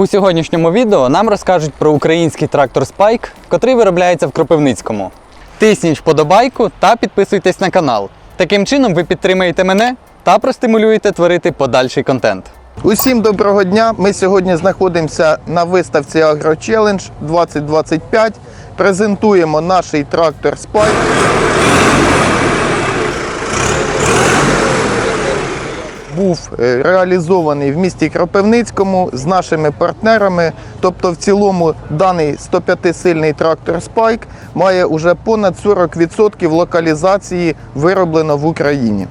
У сьогоднішньому відео нам розкажуть про український трактор Spike, котрий виробляється в Кропивницькому. Тисніть вподобайку та підписуйтесь на канал. Таким чином ви підтримаєте мене та простимулюєте творити подальший контент. Усім доброго дня. Ми сьогодні знаходимося на виставці AgroChallenge 2025. Презентуємо наш трактор Spike. Був е, реалізований в місті Кропивницькому з нашими партнерами. Тобто, в цілому даний 105-сильний трактор Спайк має уже понад 40% локалізації вироблено в Україні.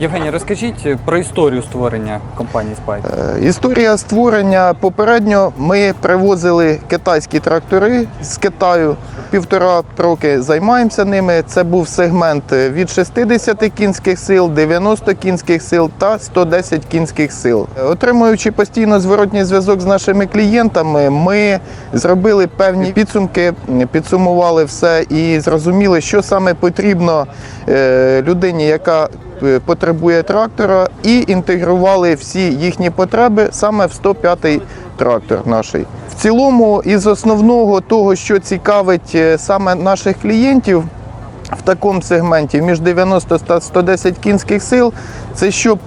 Євгеній, розкажіть про історію створення компанії Spike. Е, Історія створення попередньо ми привозили китайські трактори з Китаю. Півтора роки займаємося ними. Це був сегмент від 60 кінських сил, 90 кінських сил та 110 кінських сил. Е, Отримуючи постійно зворотній зв'язок з нашими клієнтами, ми зробили певні підсумки, підсумували все і зрозуміли, що саме потрібно е, людині, яка е, потребує трактора, і інтегрували всі їхні потреби саме в 105-й трактор наш. В цілому, із основного того, що цікавить е, саме наших клієнтів в такому сегменті між 90 та 110 кінських сил, це щоб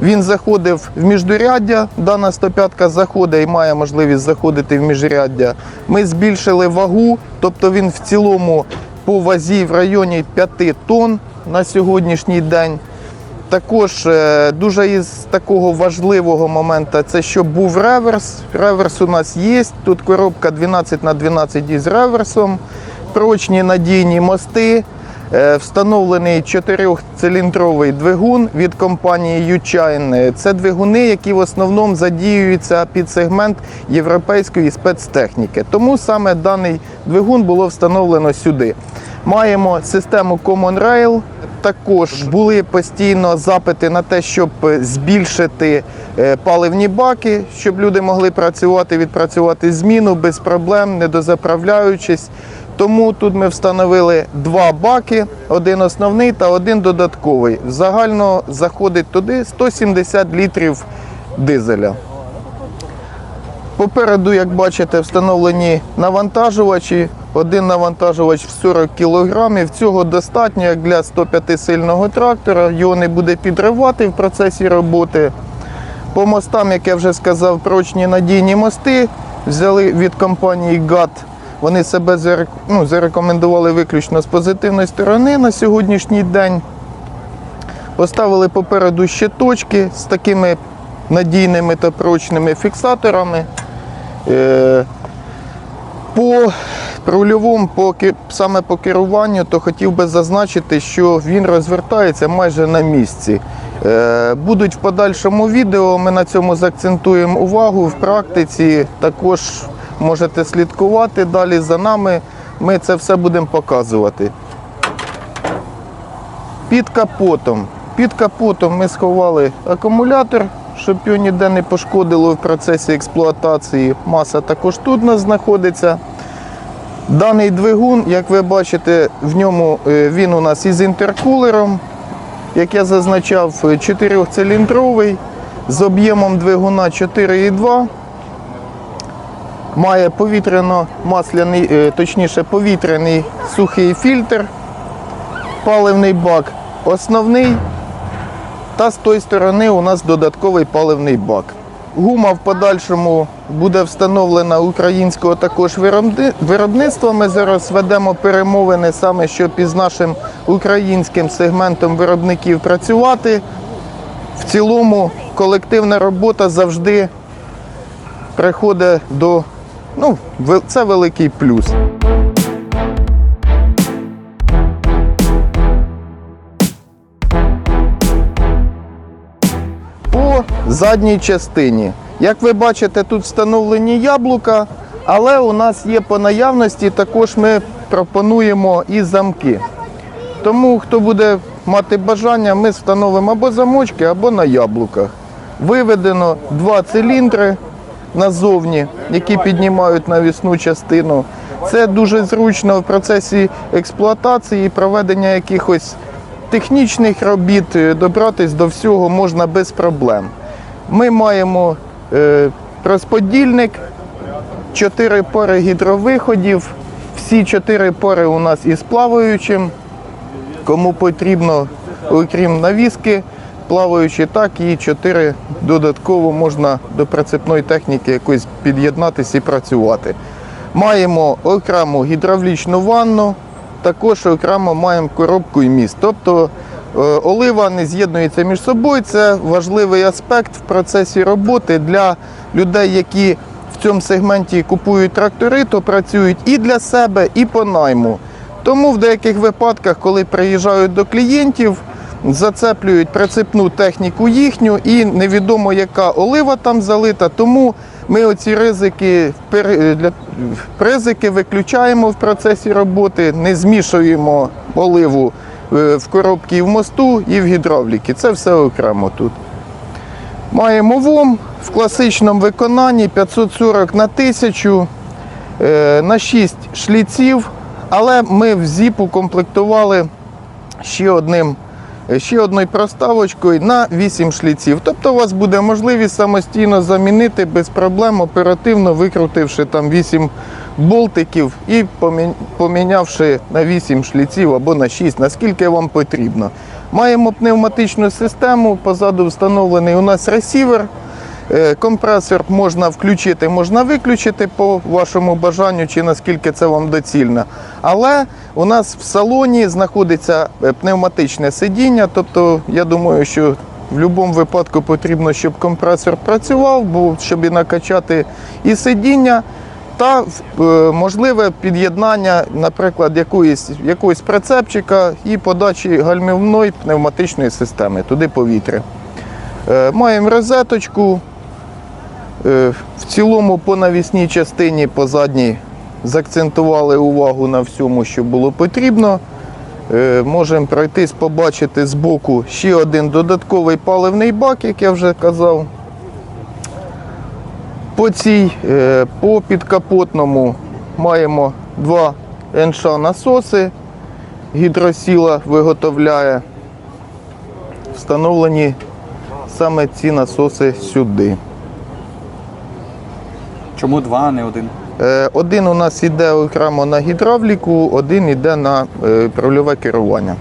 він заходив в міждуряддя. Дана 105 заходить і має можливість заходити в міжряддя. Ми збільшили вагу, тобто він в цілому по вазі в районі 5 тонн на сьогоднішній день. Також е, дуже із такого важливого моменту це щоб був реверс. Реверс у нас є. Тут коробка 12 на 12 із реверсом, прочні надійні мости. е, Встановлений чотирьохциліндровий двигун від компаніїЮчайн. Це двигуни, які в основному задіюються під сегмент європейської спецтехніки. Тому саме даний двигун було встановлено сюди. Маємо систему Common Rail. Також були постійно запити на те, щоб збільшити е, паливні баки, щоб люди могли працювати, відпрацювати зміну без проблем, не дозаправляючись. Тому тут ми встановили два баки: один основний та один додатковий. Загально заходить туди 170 літрів дизеля. Попереду, як бачите, встановлені навантажувачі. Один навантажувач в 40 кг. Цього достатньо як для 105-сильного трактора. Його не буде підривати в процесі роботи. По мостам, як я вже сказав, прочні надійні мости взяли від компанії GAT. Вони себе ну, зарекомендували виключно з позитивної сторони на сьогоднішній день. Поставили попереду ще точки з такими надійними та прочними фіксаторами. Е, По по, ки- саме по керуванню, то хотів би зазначити, що він розвертається майже на місці. Е, Будуть в подальшому відео, ми на цьому заакцентуємо увагу в практиці. Також можете слідкувати далі за нами. Ми це все будемо показувати. Під капотом. Під капотом ми сховали акумулятор, щоб його ніде не пошкодило в процесі експлуатації. Маса також тут у нас знаходиться. Даний двигун, як ви бачите, в ньому е, він у нас із інтеркулером. Як я зазначав, е, чотирьохциліндровий з об'ємом двигуна 4,2. Має повітряно-масляний, е, точніше повітряний сухий фільтр паливний бак основний, та з тої сторони у нас додатковий паливний бак. Гума в подальшому буде встановлена українського також виробництва. Ми зараз ведемо перемовини саме, щоб із нашим українським сегментом виробників працювати. В цілому колективна робота завжди приходить до. Ну, це великий плюс. Задній частині. Як ви бачите, тут встановлені яблука, але у нас є по наявності, також ми пропонуємо і замки. Тому, хто буде мати бажання, ми встановимо або замочки, або на яблуках. Виведено два циліндри назовні, які піднімають навісну частину. Це дуже зручно в процесі експлуатації, проведення якихось технічних робіт, е, добратись до всього можна без проблем. Ми маємо е, розподільник, чотири пори гідровиходів. Всі чотири пори у нас із плаваючим. Кому потрібно, окрім навіски, плаваючі, так і чотири додатково можна до прицепної техніки якось під'єднатися і працювати. Маємо окрему гідравлічну ванну, також окремо маємо коробку і міст. Тобто е, олива не з'єднується між собою. Це важливий аспект в процесі роботи для людей, які в цьому сегменті купують трактори, то працюють і для себе, і по найму. Тому в деяких випадках, коли приїжджають до клієнтів, зацеплюють прицепну техніку їхню і невідомо, яка олива там залита. Тому ми оці ризики, ризики виключаємо в процесі роботи, не змішуємо оливу е, в коробці в мосту і в гідравліки. Це все окремо тут. Маємо ВОМ в класичному виконанні 540 на 1000 е, на 6 шліців, але ми в ЗІП укомплектували ще одним. Ще одною проставочкою на 8 шліців. Тобто у вас буде можливість самостійно замінити без проблем, оперативно викрутивши там 8 болтиків і помінявши на 8 шліців або на 6, наскільки вам потрібно. Маємо пневматичну систему, позаду встановлений у нас ресівер. Е, Компресор можна включити, можна виключити по вашому бажанню, чи наскільки це вам доцільно. Але у нас в салоні знаходиться е, пневматичне сидіння. Тобто, я думаю, що в будь-якому випадку потрібно, щоб компресор працював, щоб і накачати і сидіння. Та е, можливе під'єднання, наприклад, якоїсь, якогось прицепчика і подачі гальмівної пневматичної системи, туди повітря. Маємо розеточку. Е, В цілому по навісній частині по задній заакцентували увагу на всьому, що було потрібно. Е, Можемо пройтись, побачити збоку ще один додатковий паливний бак, як я вже казав. По цій, е, по підкапотному маємо два НШ насоси. Гідросіла виготовляє. Встановлені саме ці насоси сюди. Чому два, а не один? Е, Один у нас йде окремо на гідравліку, один йде на е, рульове керування.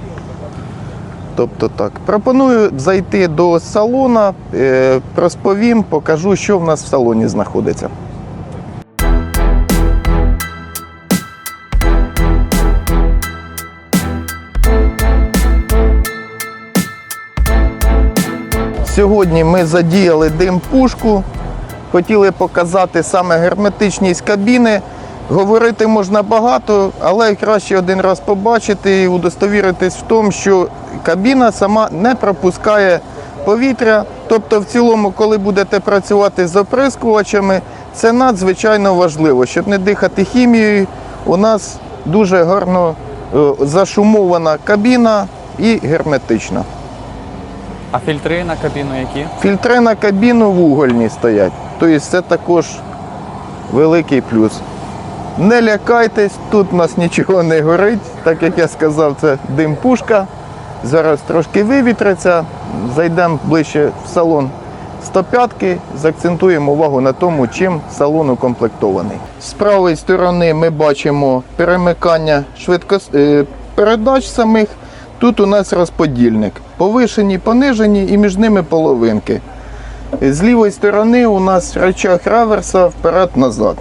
Тобто так. Пропоную зайти до салона, е, розповім, покажу, що в нас в салоні знаходиться. Сьогодні ми задіяли дим-пушку. Хотіли показати саме герметичність кабіни. Говорити можна багато, але краще один раз побачити і удостовіритись в тому, що кабіна сама не пропускає повітря. Тобто, в цілому, коли будете працювати з оприскувачами, це надзвичайно важливо, щоб не дихати хімією. У нас дуже гарно е, зашумована кабіна і герметична. А фільтри на кабіну які? Фільтри на кабіну вугольні стоять. Тобто це також великий плюс. Не лякайтесь, тут у нас нічого не горить. Так як я сказав, це дим-пушка. Зараз трошки вивітриться, зайдемо ближче в салон 105-ки, заакцентуємо увагу на тому, чим салон укомплектований. З правої сторони ми бачимо перемикання швидкос... е, передач самих. Тут у нас розподільник. Повишені, понижені і між ними половинки. З лівої сторони у нас рычаг реверса вперед-назад.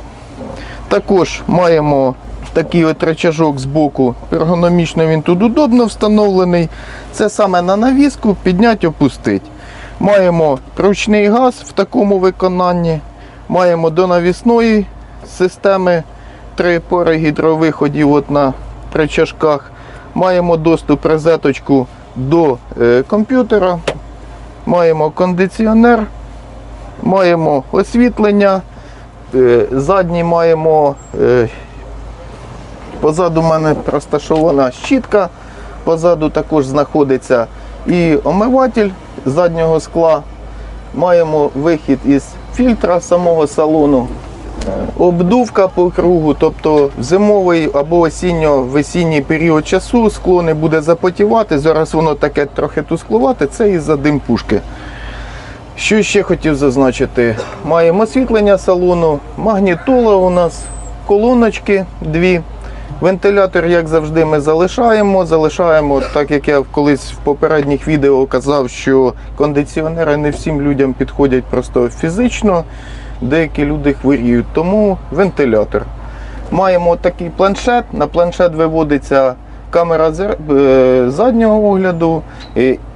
Також маємо такий от рычажок з боку. Ергономічно він тут удобно встановлений. Це саме на навіску підняти, опустити. Маємо ручний газ в такому виконанні. Маємо до навісної системи три пори гідровиходів от на рычажках. Маємо доступ розеточку до е, комп'ютера. Маємо кондиціонер, маємо освітлення, е, задній маємо, е, позаду мене розташована щітка, позаду також знаходиться і омиватель заднього скла. Маємо вихід із фільтра самого салону, е, обдувка по кругу, тобто в зимовий або осінньо-весінній період часу скло не буде запотівати. Зараз воно таке трохи тусклувати, це із-за дим пушки. Що ще хотів зазначити? Маємо освітлення салону, магнітола у нас, колоночки дві. Вентилятор, як завжди, ми залишаємо. Залишаємо, так як я колись в попередніх відео казав, що кондиціонери не всім людям підходять просто фізично. Деякі люди хворіють, тому вентилятор. Маємо такий планшет. На планшет виводиться камера е, заднього огляду.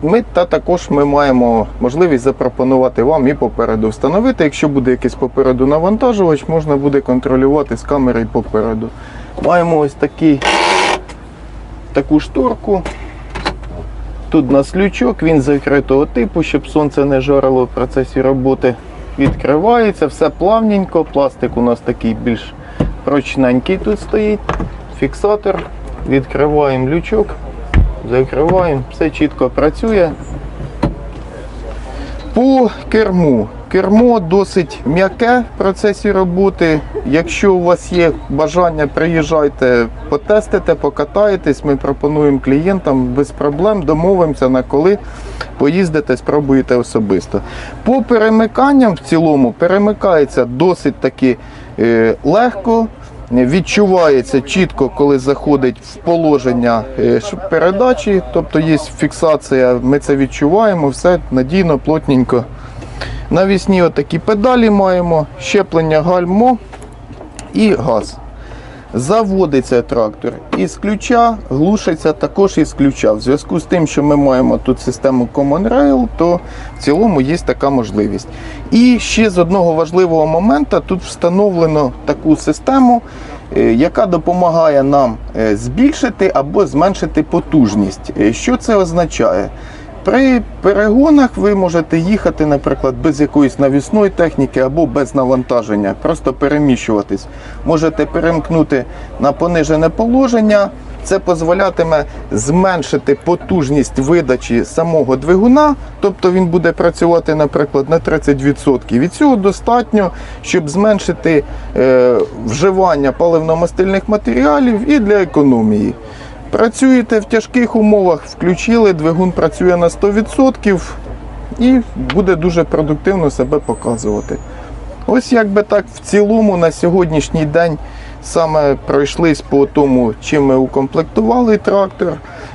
Ми та також ми маємо можливість запропонувати вам і попереду встановити. Якщо буде якийсь попереду навантажувач, можна буде контролювати з камери і попереду. Маємо ось такий, таку шторку. Тут у нас лючок, він закритого типу, щоб сонце не жарило в процесі роботи. Відкривається, все плавненько, пластик у нас такий більш прочненький тут стоїть. Фіксатор. Відкриваємо лючок, закриваємо, все чітко працює. По керму. Кермо досить м'яке в процесі роботи. Якщо у вас є бажання, приїжджайте, потестите, покатаєтесь. Ми пропонуємо клієнтам без проблем, домовимося на коли поїздите, спробуєте особисто. По перемиканням в цілому перемикається досить таки е, легко. Відчувається чітко, коли заходить в положення е, передачі, тобто є фіксація, ми це відчуваємо, все надійно, плотненько. Навісні отакі педалі маємо, щеплення гальмо і газ. Заводиться трактор із ключа, глушиться також із ключа. В зв'язку з тим, що ми маємо тут систему Common Rail, то в цілому є така можливість. І ще з одного важливого моменту тут встановлено таку систему, е, яка допомагає нам е, збільшити або зменшити потужність. Е, Що це означає? При перегонах ви можете їхати, наприклад, без якоїсь навісної техніки або без навантаження, просто переміщуватись. Можете перемкнути на понижене положення. Це дозволятиме зменшити потужність видачі самого двигуна, тобто він буде працювати, наприклад, на 30%. Від цього достатньо, щоб зменшити е, вживання паливно-мастильних матеріалів і для економії. Працюєте в тяжких умовах, включили, двигун працює на 100% і буде дуже продуктивно себе показувати. Ось якби так в цілому на сьогоднішній день саме пройшлись по тому, чим ми укомплектували трактор,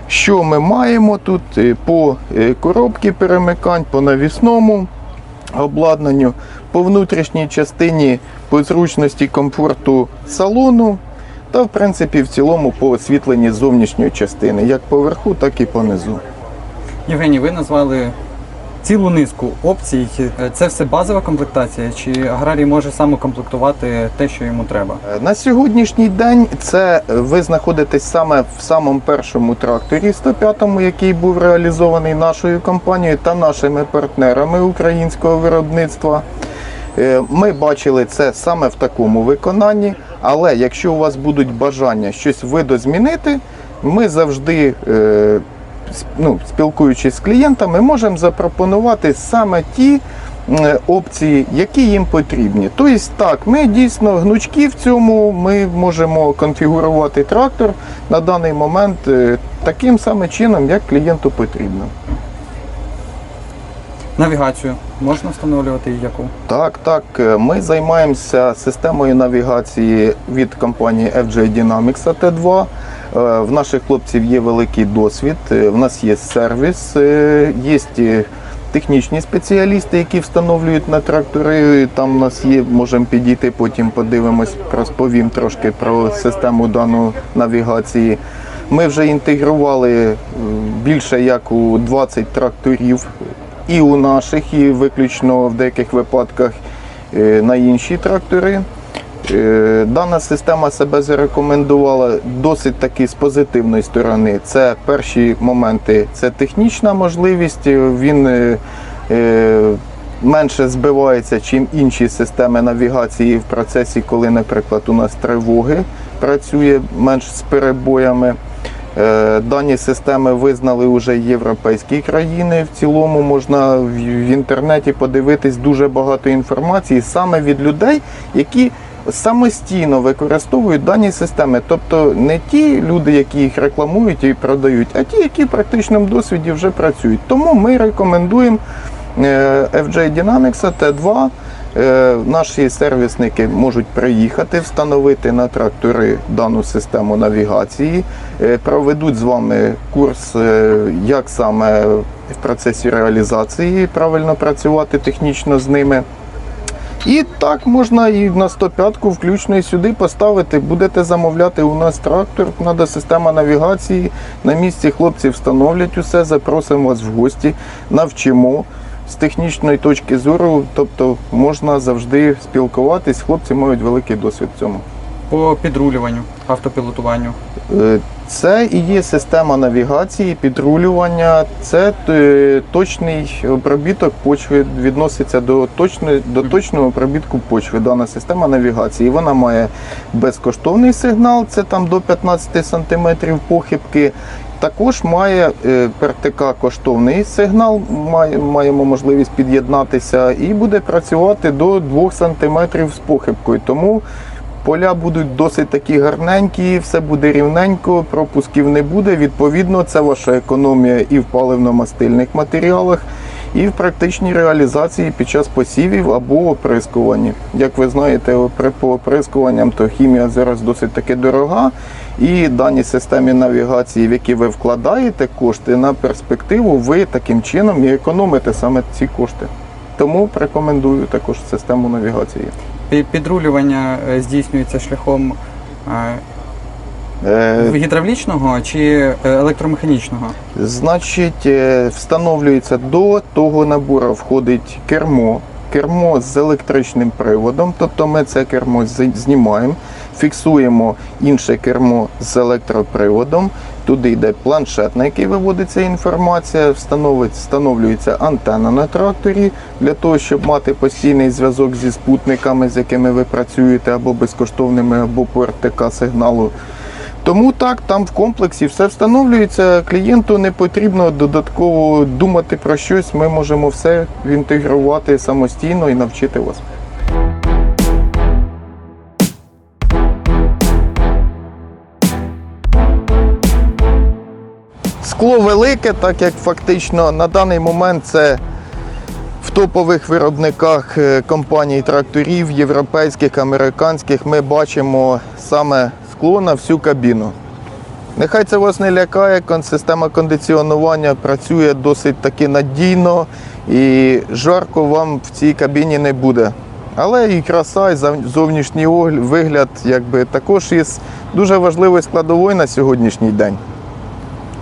що ми маємо тут е, по е, коробці перемикань, по навісному обладнанню, по внутрішній частині, по зручності комфорту салону. Та, в принципі, в цілому по освітленні зовнішньої частини, як поверху, так і понизу. Євгеній, ви назвали цілу низку опцій. Це все базова комплектація, чи аграрій може саме комплектувати те, що йому треба? Е, На сьогоднішній день це е, ви знаходитесь саме в самому першому тракторі 105-му, який був реалізований нашою компанією та нашими партнерами українського виробництва. Е, Ми бачили це саме в такому виконанні, але якщо у вас будуть бажання щось видозмінити, ми завжди, е, ну, спілкуючись з клієнтами, можемо запропонувати саме ті опції, які їм потрібні. Тобто, так, ми дійсно гнучкі в цьому, ми можемо конфігурувати трактор на даний момент е, таким саме чином, як клієнту потрібно. Навігацію можна встановлювати і яку? Так, так. е, Ми займаємося системою навігації від компанії FJ Dynamics AT2. Е, В наших хлопців є великий досвід, е, в нас є сервіс, є технічні спеціалісти, які встановлюють на трактори. Там у нас є, можемо підійти, потім подивимось, розповім трошки про систему даної навігації. Ми вже інтегрували більше як у 20 тракторів і у наших, і виключно в деяких випадках е, на інші трактори. Е, Дана система себе зарекомендувала досить таки з позитивної сторони. Це перші моменти, це технічна можливість. Він е, менше збивається, чим інші системи навігації в процесі, коли, наприклад, у нас тривоги працює менш з перебоями. Е, Дані системи визнали вже європейські країни. В цілому можна в інтернеті подивитись дуже багато інформації саме від людей, які самостійно використовують дані системи. Тобто не ті люди, які їх рекламують і продають, а ті, які в практичному досвіді вже працюють. Тому ми рекомендуємо е, FJ Dynamics T2. Е, Наші сервісники можуть приїхати, встановити на трактори дану систему навігації, е, проведуть з вами курс, е, як саме в процесі реалізації правильно працювати технічно з ними. І так можна і на 105-ку включно і сюди поставити. Будете замовляти у нас трактор, треба система навігації. На місці хлопці встановлять усе, запросимо вас в гості, навчимо з технічної точки зору. Тобто можна завжди спілкуватись. Хлопці мають великий досвід в цьому. По підрулюванню, автопілотуванню. Е, Це і є система навігації, підрулювання. Це е, точний обробіток почви, відноситься до точної до точного обробітку почви. Дана система навігації. Вона має безкоштовний сигнал, це там до 15 см похибки. Також має е, ПРТК коштовний сигнал, маємо можливість під'єднатися і буде працювати до 2 см з похибкою. Тому Поля будуть досить такі гарненькі, все буде рівненько, пропусків не буде. Відповідно, це ваша економія і в паливно-мастильних матеріалах, і в практичній реалізації під час посівів або оприскуванні. Як ви знаєте, по оприскуванням, то хімія зараз досить таки дорога. І дані системі навігації, в які ви вкладаєте кошти на перспективу, ви таким чином і економите саме ці кошти. Тому рекомендую також систему навігації. Підрулювання е, здійснюється шляхом Е, гідравлічного чи е, електромеханічного. Значить, е, встановлюється до того набору входить кермо. Кермо з електричним приводом, тобто ми це кермо знімаємо, фіксуємо інше кермо з електроприводом. Туди йде планшет, на який виводиться інформація, встановлюється антенна на тракторі для того, щоб мати постійний зв'язок зі спутниками, з якими ви працюєте, або безкоштовними, або по РТК сигналу. Тому так, там в комплексі все встановлюється. Клієнту не потрібно додатково думати про щось. Ми можемо все інтегрувати самостійно і навчити вас. Скло велике, так як фактично на даний момент це в топових виробниках е, компаній тракторів, європейських, американських, ми бачимо саме скло на всю кабіну. Нехай це вас не лякає, система кондиціонування працює досить таки надійно і жарко вам в цій кабіні не буде. Але і краса, і зовнішній вигляд якби, також із дуже важливою складовою на сьогоднішній день.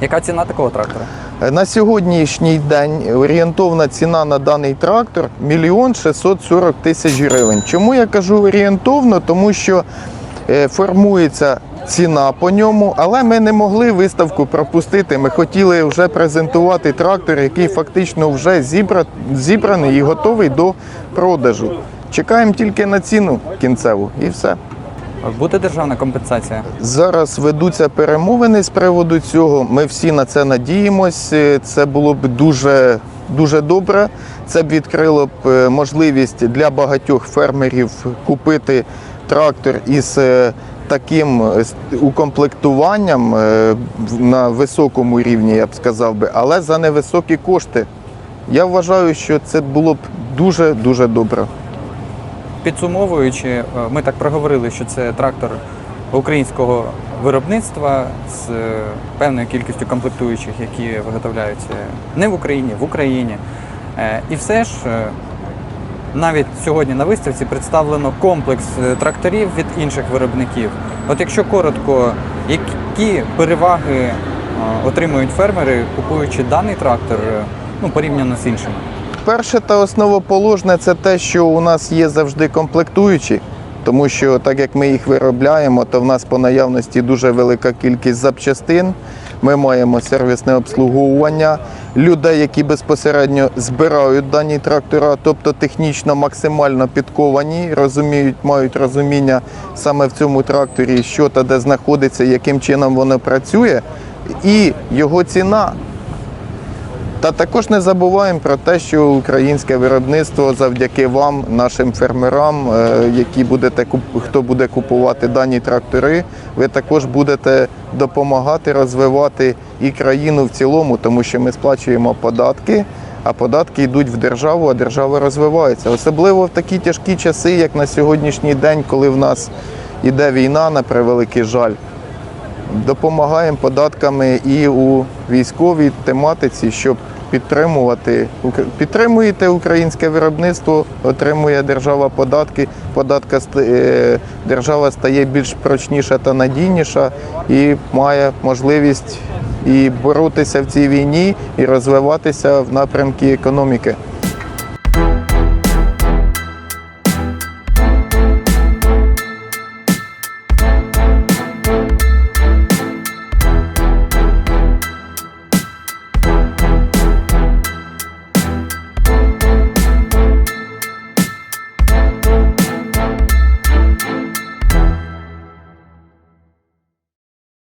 Яка ціна такого трактора? На сьогоднішній день орієнтовна ціна на даний трактор 1 640 тисяч гривень. Чому я кажу орієнтовно? Тому що формується ціна по ньому, але ми не могли виставку пропустити. Ми хотіли вже презентувати трактор, який фактично вже зібра- зібраний і готовий до продажу. Чекаємо тільки на ціну кінцеву і все. Буде державна компенсація? Зараз ведуться перемовини з приводу цього. Ми всі на це надіємось. Е, Це було б дуже, дуже добре. Це б відкрило б е, можливість для багатьох фермерів купити трактор із е, таким е, укомплектуванням е, на високому рівні, я б сказав би, але за невисокі кошти. Я вважаю, що це було б дуже дуже добре. Підсумовуючи, ми так проговорили, що це трактор українського виробництва з певною кількістю комплектуючих, які виготовляються не в Україні, в Україні. І все ж навіть сьогодні на виставці представлено комплекс е, тракторів від інших виробників. От якщо коротко, які переваги е, отримують фермери, купуючи даний трактор, е, ну порівняно з іншими? Перше та основоположне це те, що у нас є завжди комплектуючі, тому що так як ми їх виробляємо, то в нас по наявності дуже велика кількість запчастин. Ми маємо сервісне обслуговування людей, які безпосередньо збирають дані трактора, тобто технічно максимально підковані, розуміють, мають розуміння саме в цьому тракторі, що та де знаходиться, яким чином воно працює, і його ціна. Та також не забуваємо про те, що українське виробництво завдяки вам, нашим фермерам, е, які будете хто буде купувати дані трактори, ви також будете допомагати розвивати і країну в цілому, тому що ми сплачуємо податки а податки йдуть в державу, а держава розвивається. Особливо в такі тяжкі часи, як на сьогоднішній день, коли в нас іде війна, на превеликий жаль. Допомагаємо податками і у військовій тематиці, щоб підтримувати підтримуєте українське виробництво, отримує держава податки. Податка е, держава стає більш прочніша та надійніша і має можливість і боротися в цій війні, і розвиватися в напрямку економіки.